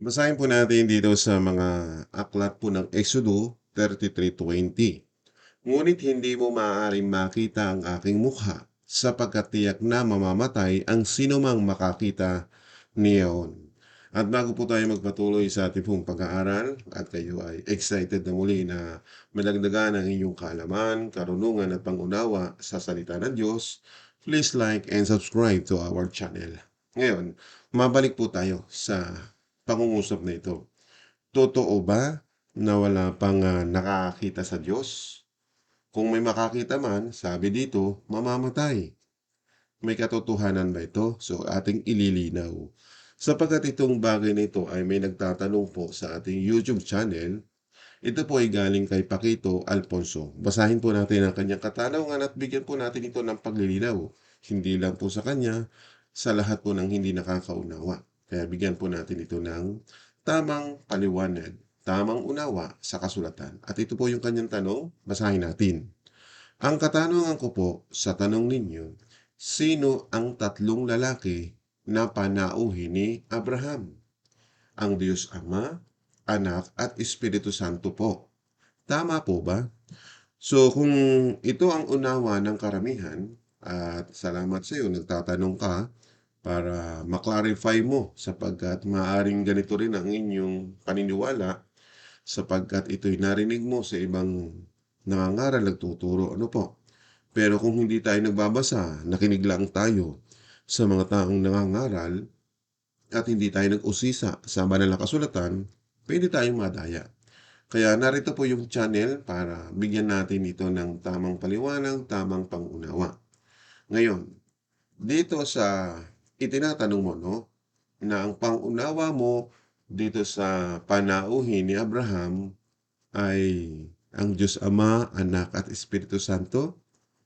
Basahin po natin dito sa mga aklat po ng Exodo 33:20. Ngunit hindi mo maaaring makita ang aking mukha sapagkat tiyak na mamamatay ang sinumang makakita niyon. At bago po tayo magpatuloy sa ating pong pag-aaral at kayo ay excited na muli na madagdagan ang inyong kaalaman, karunungan at pangunawa sa salita ng Diyos, please like and subscribe to our channel. Ngayon, mabalik po tayo sa pangungusap na ito. Totoo ba na wala pang ah, nakakakita sa Diyos? Kung may makakita man, sabi dito, mamamatay. May katotohanan ba ito? So ating ililinaw. Sapagkat itong bagay na ito ay may nagtatanong po sa ating YouTube channel, ito po ay galing kay Paquito Alfonso. Basahin po natin ang kanyang katanungan at bigyan po natin ito ng paglilinaw. Hindi lang po sa kanya, sa lahat po ng hindi nakakaunawa. Kaya bigyan po natin ito ng tamang paliwanag, tamang unawa sa kasulatan. At ito po yung kanyang tanong, basahin natin. Ang katanungan ko po sa tanong ninyo, sino ang tatlong lalaki na panauhin ni Abraham? Ang Diyos Ama, Anak at Espiritu Santo po. Tama po ba? So kung ito ang unawa ng karamihan, at salamat sa iyo, nagtatanong ka para maklarify mo sapagkat maaring ganito rin ang inyong paniniwala sapagkat ito'y narinig mo sa ibang nangangaral, nagtuturo, ano po. Pero kung hindi tayo nagbabasa, nakinig lang tayo sa mga taong nangangaral at hindi tayo nag-usisa sa banal na kasulatan, pwede tayong madaya. Kaya narito po yung channel para bigyan natin ito ng tamang paliwanag, tamang pangunawa. Ngayon, dito sa itinatanong mo, no, na ang pangunawa mo dito sa panauhin ni Abraham ay ang Diyos Ama, Anak at Espiritu Santo,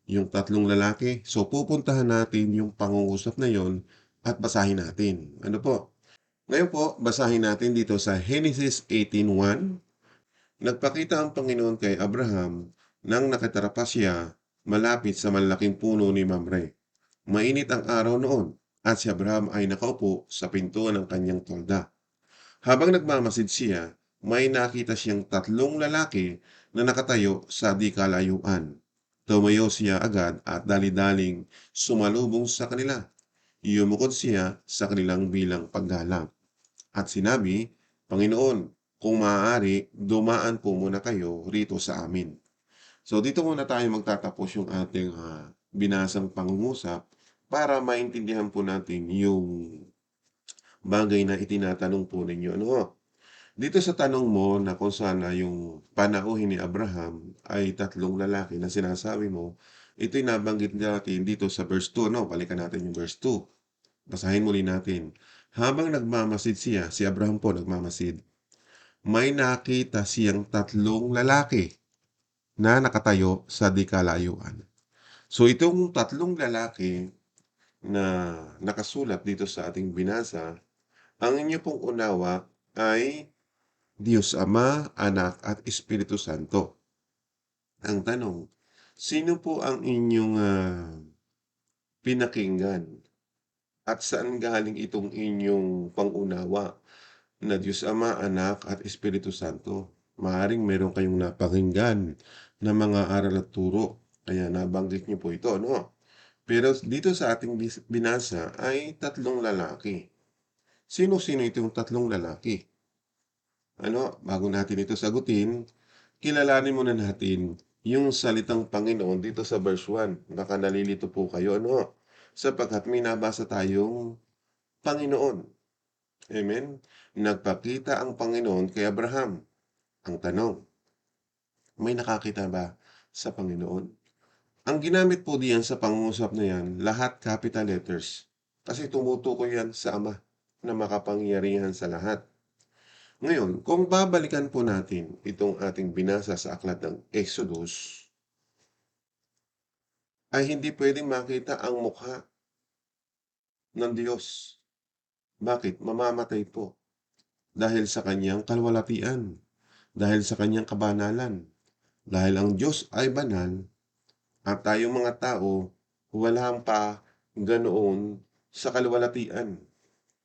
yung tatlong lalaki. So pupuntahan natin yung pangungusap na yon at basahin natin. Ano po? Ngayon po, basahin natin dito sa Genesis 18.1. Nagpakita ang Panginoon kay Abraham nang nakatara pa siya malapit sa malaking puno ni Mamre. Mainit ang araw noon at si Abraham ay nakaupo sa pintuan ng kanyang tolda. Habang nagmamasid siya, may nakita siyang tatlong lalaki na nakatayo sa di kalayuan. Tumayo siya agad at dali-daling sumalubong sa kanila. Yumukod siya sa kanilang bilang paggalang. At sinabi, Panginoon, kung maaari, dumaan po muna kayo rito sa amin. So dito muna tayo magtatapos yung ating ah, binasang pangungusap para maintindihan po natin yung bagay na itinatanong po ninyo. Ano? Dito sa tanong mo na kung sana yung panauhin ni Abraham ay tatlong lalaki na sinasabi mo, ito'y nabanggit natin dito sa verse 2. No? Balikan natin yung verse 2. Basahin muli natin. Habang nagmamasid siya, si Abraham po nagmamasid, may nakita siyang tatlong lalaki na nakatayo sa di kalayuan. So itong tatlong lalaki na nakasulat dito sa ating binasa, ang inyo pong unawa ay Diyos Ama, Anak at Espiritu Santo. Ang tanong, sino po ang inyong ah, pinakinggan? At saan galing itong inyong pangunawa na Diyos Ama, Anak at Espiritu Santo? Maaring meron kayong napakinggan na mga aral at turo. Kaya nabanggit niyo po ito, no? Pero dito sa ating binasa ay tatlong lalaki. Sino-sino itong tatlong lalaki? Ano, bago natin ito sagutin, kilalanin muna natin yung salitang Panginoon dito sa verse 1. Baka nalilito po kayo, ano? Sapagkat may nabasa tayong Panginoon. Amen? Nagpakita ang Panginoon kay Abraham. Ang tanong, may nakakita ba sa Panginoon? Ang ginamit po diyan sa pangungusap na yan, lahat capital letters. Kasi tumutukoy yan sa Ama na makapangyarihan sa lahat. Ngayon, kung babalikan po natin itong ating binasa sa aklat ng Exodus, ay hindi pwedeng makita ang mukha ng Diyos. Bakit? Mamamatay po. Dahil sa kanyang kalwalatian. Dahil sa kanyang kabanalan. Dahil ang Diyos ay banal at tayong mga tao wala pa ganoon sa kalwalatian.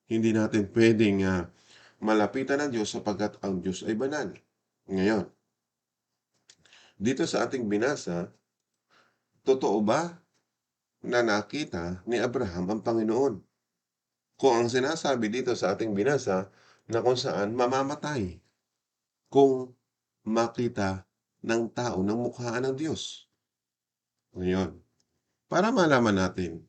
Hindi natin pwedeng ah, malapitan ng Diyos sapagkat ang Diyos ay banal. Ngayon, dito sa ating binasa, totoo ba na nakita ni Abraham ang Panginoon? Kung ang sinasabi dito sa ating binasa na kung saan mamamatay kung makita ng tao ng mukhaan ng Diyos. Ngayon, para malaman natin,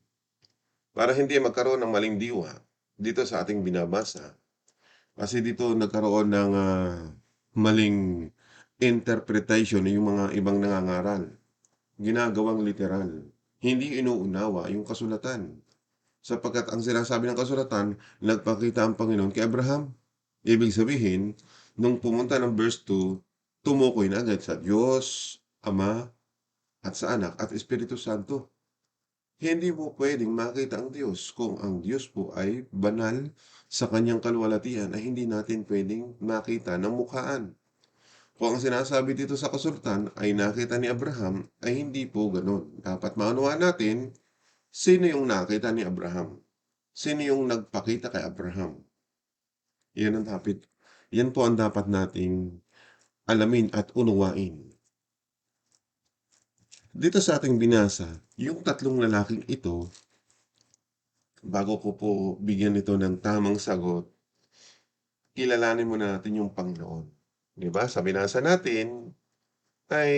para hindi magkaroon ng maling diwa dito sa ating binabasa, kasi dito nagkaroon ng ah, maling interpretation yung mga ibang nangangaral. Ginagawang literal. Hindi inuunawa yung kasulatan. Sapagkat ang sinasabi ng kasulatan, nagpakita ang Panginoon kay Abraham. Ibig sabihin, nung pumunta ng verse 2, tumukoy na agad sa Diyos, Ama, at sa Anak, at Espiritu Santo. Hindi mo pwedeng makita ang Diyos kung ang Diyos po ay banal sa kanyang kaluwalhatian ay hindi natin pwedeng makita ng mukhaan. Kung ang sinasabi dito sa kasultan ay nakita ni Abraham, ay hindi po ganun. Dapat maunawaan natin sino yung nakita ni Abraham. Sino yung nagpakita kay Abraham. Yan ang dapat. Yan po ang dapat nating alamin at unawain. Dito sa ating binasa, yung tatlong lalaking ito, bago ko po bigyan ito ng tamang sagot, kilalanin mo natin yung Panginoon. Di ba? Sa binasa natin, ay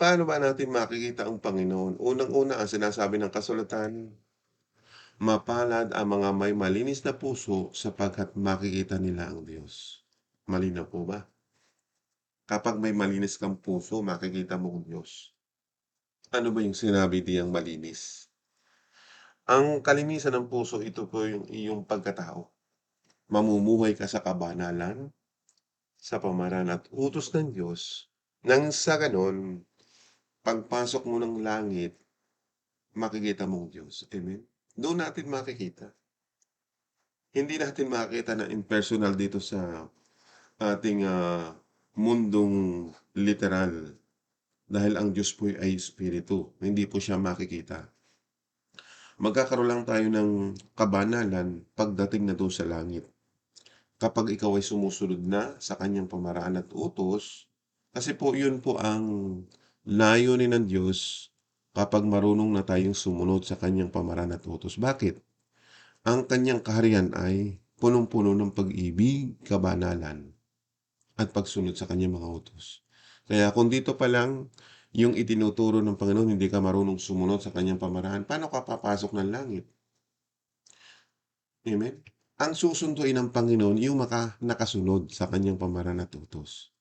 paano ba natin makikita ang Panginoon? Unang-una, ang sinasabi ng kasulatan, mapalad ang mga may malinis na puso sapagkat makikita nila ang Diyos. Malinaw po ba? Kapag may malinis kang puso, makikita mo ang Diyos. Ano ba yung sinabi diyang malinis? Ang kalinisan ng puso, ito po yung iyong pagkatao. Mamumuhay ka sa kabanalan, sa pamaran at utos ng Diyos, nang sa ganon, pagpasok mo ng langit, makikita mong Diyos. Amen? Doon natin makikita. Hindi natin makikita na impersonal dito sa ating ah, mundong literal. Dahil ang Diyos po ay espiritu. Hindi po siya makikita. Magkakaroon lang tayo ng kabanalan pagdating na doon sa langit. Kapag ikaw ay sumusunod na sa kanyang pamaraan at utos, kasi po yun po ang layunin ng Diyos kapag marunong na tayong sumunod sa kanyang pamaraan at utos. Bakit? Ang kanyang kaharian ay punong-puno ng pag-ibig, kabanalan, at pagsunod sa kanyang mga utos. Kaya kung dito pa lang yung itinuturo ng Panginoon, hindi ka marunong sumunod sa kanyang pamaraan, paano ka papasok ng langit? Amen? Ang susunduin ng Panginoon, yung maka nakasunod sa kanyang pamaraan at utos.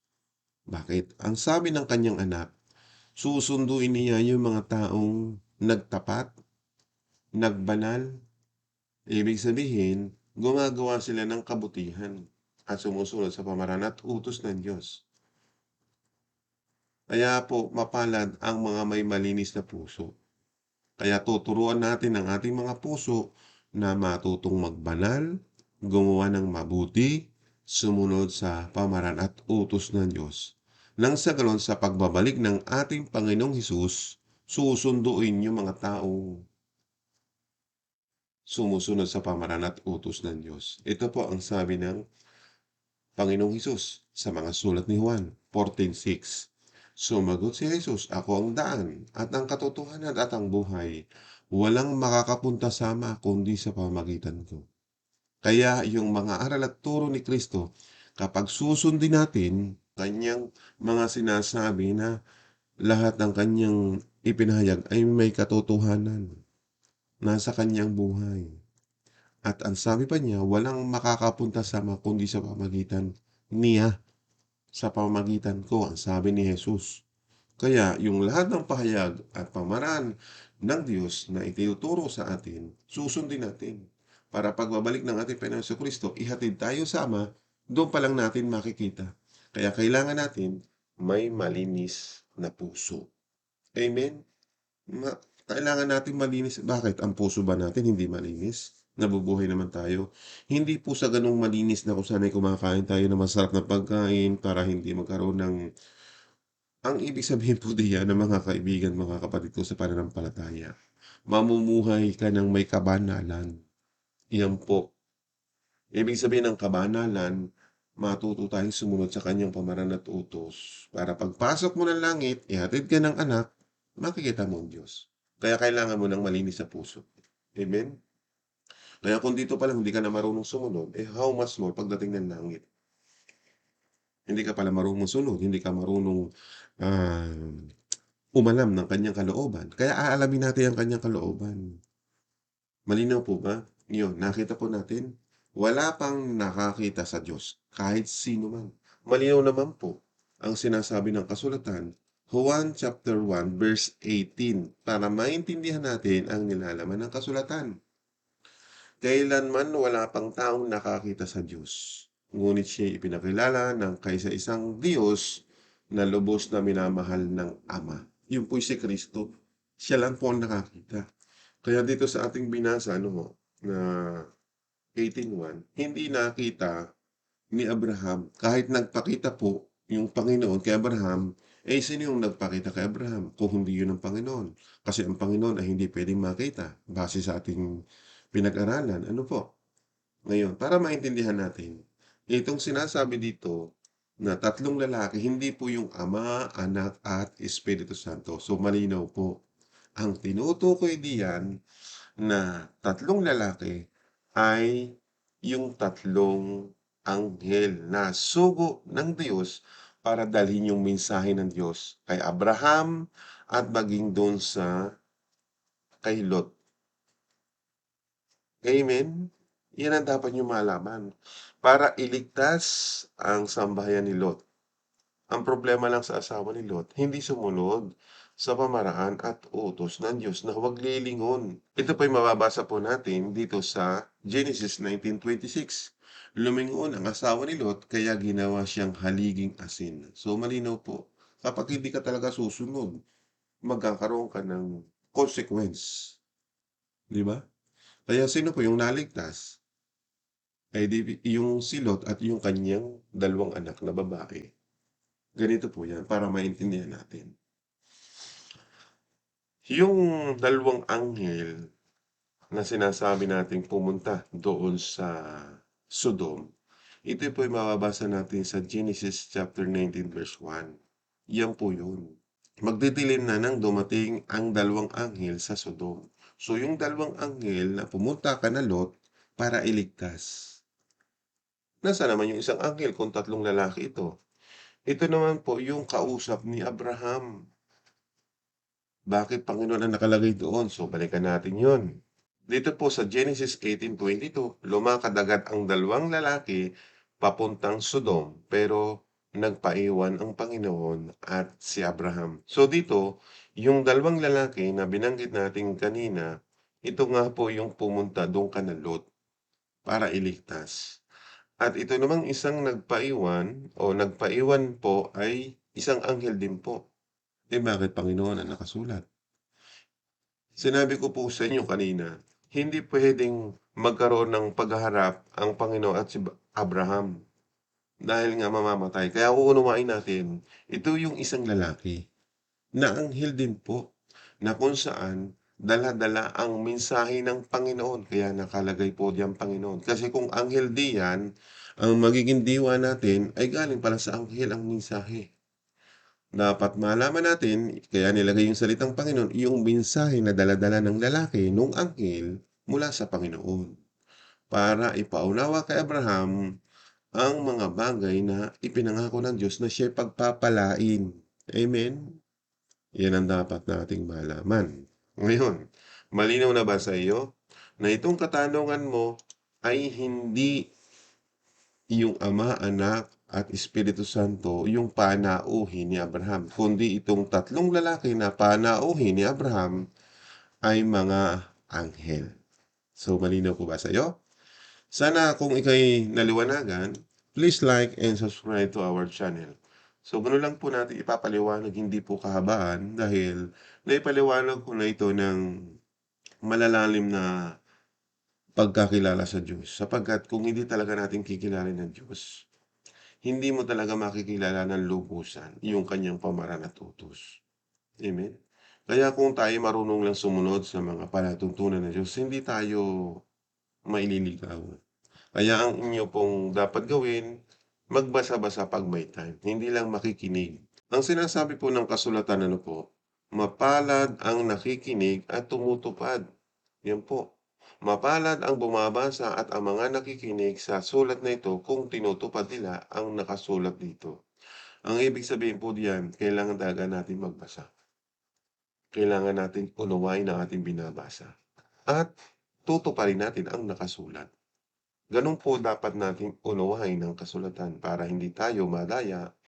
Bakit? Ang sabi ng kanyang anak, susunduin niya yung mga taong nagtapat, nagbanal. Ibig sabihin, gumagawa sila ng kabutihan at sumusunod sa pamaraan at utos ng Diyos. Kaya po, mapalad ang mga may malinis na puso. Kaya tuturuan natin ang ating mga puso na matutong magbanal, gumawa ng mabuti, sumunod sa pamaraan at utos ng Diyos. Nang sa galon sa pagbabalik ng ating Panginoong Hesus, susunduin yung mga taong sumusunod sa pamaraan at utos ng Diyos. Ito po ang sabi ng Panginoong Hesus sa mga sulat ni Juan 14.6. Sumagot si Jesus, Ako ang daan at ang katotohanan at ang buhay. Walang makakapunta sa Ama kundi sa pamagitan ko. Kaya yung mga aral at turo ni Kristo, kapag susundin natin kanyang mga sinasabi na lahat ng kanyang ipinahayag ay may katotohanan nasa kanyang buhay. At ang sabi pa niya, walang makakapunta sa Ama kundi sa pamagitan niya. Sa pamagitan ko, ang sabi ni Jesus. Kaya yung lahat ng pahayag at pamaraan ng Diyos na itinuturo sa atin, susundin natin. Para pagbabalik ng ating Panginoon Kristo, ihatid tayo sa Ama, doon pa lang natin makikita. Kaya kailangan natin may malinis na puso. Amen? Ma- kailangan natin malinis. Bakit? Ang puso ba natin hindi malinis? Nabubuhay naman tayo. Hindi po sa ganung malinis na kung sana'y kumakain tayo ng masarap na pagkain para hindi magkaroon ng ang ibig sabihin po diyan ng mga kaibigan, mga kapatid ko sa pananampalataya, mamumuhay ka ng may kabanalan. Yan po Ibig sabihin ng kabanalan, matuto tayong sumunod sa kanyang pamaran at utos para pagpasok mo ng langit, ihatid ka ng anak, makikita mo ang Diyos. Kaya kailangan mo ng malinis sa puso. Amen? Kaya kung dito pa lang hindi ka na marunong sumunod, eh how much more pagdating ng langit? Hindi ka pala marunong sunod, hindi ka marunong ah, umalam ng kanyang kalooban. Kaya aalamin natin ang kanyang kalooban. Malinaw po ba? Yun, nakita po natin, wala pang nakakita sa Diyos, kahit sino man. Malinaw naman po ang sinasabi ng kasulatan, Juan chapter 1 verse 18, para maintindihan natin ang nilalaman ng kasulatan. Kailanman wala pang taong nakakita sa Diyos. Ngunit siya ipinakilala ng kaysa isang Diyos na lubos na minamahal ng Ama. Yun po'y si Kristo. Siya lang po ang nakakita. Kaya dito sa ating binasa, ano ho, na 18.1, hindi nakita ni Abraham, kahit nagpakita po yung Panginoon kay Abraham, eh sino yung nagpakita kay Abraham kung hindi yun ang Panginoon? Kasi ang Panginoon ay hindi pwedeng makita base sa ating pinag-aralan. Ano po? Ngayon, para maintindihan natin, itong sinasabi dito na tatlong lalaki, hindi po yung Ama, Anak, at Espiritu Santo. So, malinaw po. Ang tinutukoy diyan na tatlong lalaki ay yung tatlong anghel na sugo ng Diyos para dalhin yung mensahe ng Diyos kay Abraham at maging doon sa kay Lot. Amen? Yan ang dapat nyo malaman. Para iligtas ang sambahayan ni Lot. Ang problema lang sa asawa ni Lot, hindi sumunod sa pamaraan at utos ng Diyos na huwag lilingon. Ito po'y mababasa po natin dito sa Genesis 19.26. Lumingon ang asawa ni Lot kaya ginawa siyang haliging asin. So malinaw po, kapag hindi ka talaga susunod, magkakaroon ka ng consequence. Di ba? Kaya sino po yung naligtas? Ay di, yung si Lot at yung kanyang dalawang anak na babae. Ganito po yan para maintindihan natin. Yung dalawang anghel na sinasabi nating pumunta doon sa Sodom, ito po ay mababasa natin sa Genesis chapter 19 verse 1. Yan po yun. Magdidilim na nang dumating ang dalawang anghel sa Sodom. So yung dalawang anghel na pumunta ka na Lot para iligtas. Nasa naman yung isang anghel kung tatlong lalaki ito? Ito naman po yung kausap ni Abraham. Bakit Panginoon ang nakalagay doon? So balikan natin yon. Dito po sa Genesis 18.22, lumakad ang dalawang lalaki papuntang Sodom pero nagpaiwan ang Panginoon at si Abraham. So dito, yung dalawang lalaki na binanggit natin kanina, ito nga po yung pumunta doon ka na Lot para iligtas. At ito namang isang nagpaiwan o nagpaiwan po ay isang anghel din po. Eh bakit Panginoon ang nakasulat? Sinabi ko po sa inyo kanina, hindi pwedeng magkaroon ng pagharap ang Panginoon at si Abraham dahil nga mamamatay. Kaya uunawain natin, ito yung isang lalaki na anghel din po na kung saan dala-dala ang mensahe ng Panginoon. Kaya nakalagay po diyan Panginoon. Kasi kung anghel di yan, ang magiging diwa natin ay galing pala sa anghel ang mensahe. Dapat malaman natin, kaya nilagay yung salitang Panginoon, yung mensahe na daladala ng lalaki nung anghel mula sa Panginoon. Para ipaunawa kay Abraham ang mga bagay na ipinangako ng Diyos na siya pagpapalain. Amen? Yan ang dapat nating malaman. Ngayon, malinaw na ba sa iyo na itong katanungan mo ay hindi yung Ama, Anak, at Espiritu Santo yung panauhin ni Abraham, kundi itong tatlong lalaki na panauhin ni Abraham ay mga anghel. So, malinaw po ba sa iyo? Sana kung ikay naliwanagan, please like and subscribe to our channel. So, ganoon lang po natin ipapaliwanag, hindi po kahabaan dahil naipaliwanag ko na ito ng malalalim na pagkakilala sa Diyos. Sapagkat kung hindi talaga natin kikilalin ng Diyos, hindi mo talaga makikilala ng lubusan yung kanyang pamaran at utos. Amen? Kaya kung tayo marunong lang sumunod sa mga palatuntunan ng Diyos, hindi tayo maililigaw. Kaya ang inyo pong dapat gawin, magbasa-basa 'pag may time, hindi lang makikinig. Ang sinasabi po ng kasulatan ano po, mapalad ang nakikinig at tumutupad. Yan po. Mapalad ang bumabasa at ang mga nakikinig sa sulat na ito kung tinutupad nila ang nakasulat dito. Ang ibig sabihin po diyan, kailangan talaga natin magbasa. Kailangan natin unawain ang ating binabasa at tutuparin natin ang nakasulat. Gano'n po dapat nating unawain ang kasulatan para hindi tayo madaya